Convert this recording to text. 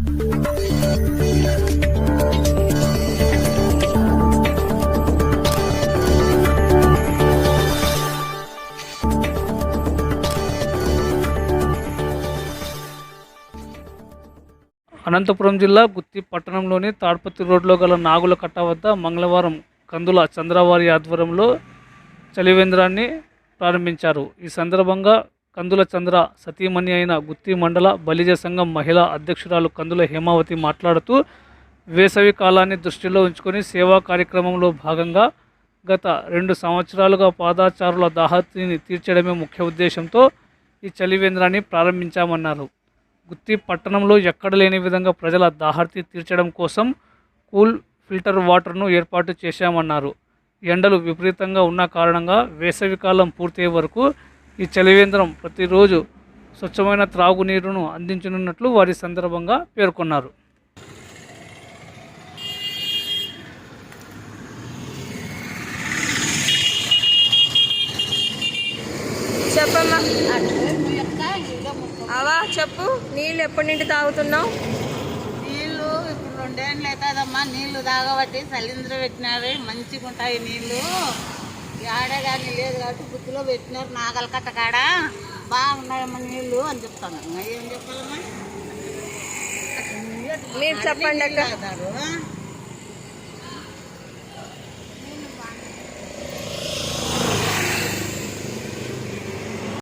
అనంతపురం జిల్లా గుత్తి పట్టణంలోని తాడ్పత్రి రోడ్లో గల నాగుల కట్ట వద్ద మంగళవారం కందుల చంద్రవారి ఆధ్వర్యంలో చలివేంద్రాన్ని ప్రారంభించారు. ఈ సందర్భంగా కందుల చంద్ర సతీమణి అయిన గుత్తి మండల బలిజ సంఘం మహిళా అధ్యక్షురాలు కందుల హేమావతి మాట్లాడుతూ వేసవి కాలాన్ని దృష్టిలో ఉంచుకొని సేవా కార్యక్రమంలో భాగంగా గత రెండు సంవత్సరాలుగా పాదాచారుల దాహతిని తీర్చడమే ముఖ్య ఉద్దేశంతో ఈ చలివేంద్రాన్ని ప్రారంభించామన్నారు. గుత్తి పట్టణంలో ఎక్కడ లేని విధంగా ప్రజల దాహర్తి తీర్చడం కోసం కూల్ ఫిల్టర్ వాటర్ను ఏర్పాటు చేశామన్నారు. ఎండలు విపరీతంగా ఉన్న కారణంగా వేసవికాలం పూర్తయ్యే వరకు ఈ చలివేంద్రం ప్రతిరోజు స్వచ్ఛమైన త్రాగునీరును అందించనున్నట్లు వారి సందర్భంగా పేర్కొన్నారు. చెప్పమ్మా. అవా చెప్పు. నీళ్ళు ఎప్పటి నుండి తాగుతున్నావు? నీళ్ళు ఇప్పుడు రెండేళ్ళు అవుతుందమ్మా. నీళ్ళు తాగబట్టి సలింద్ర పెట్టినారు మంచిగా ఉంటాయి నీళ్ళు ఆడే కానీ లేదు కాబట్టి బుద్ధిలో పెట్టినారు. నాగల కట్ట కాడ బాగున్నాయమ్మా నీళ్ళు అని చెప్తాను. ఏం చెప్పాలమ్మా? మీరు చెప్పండి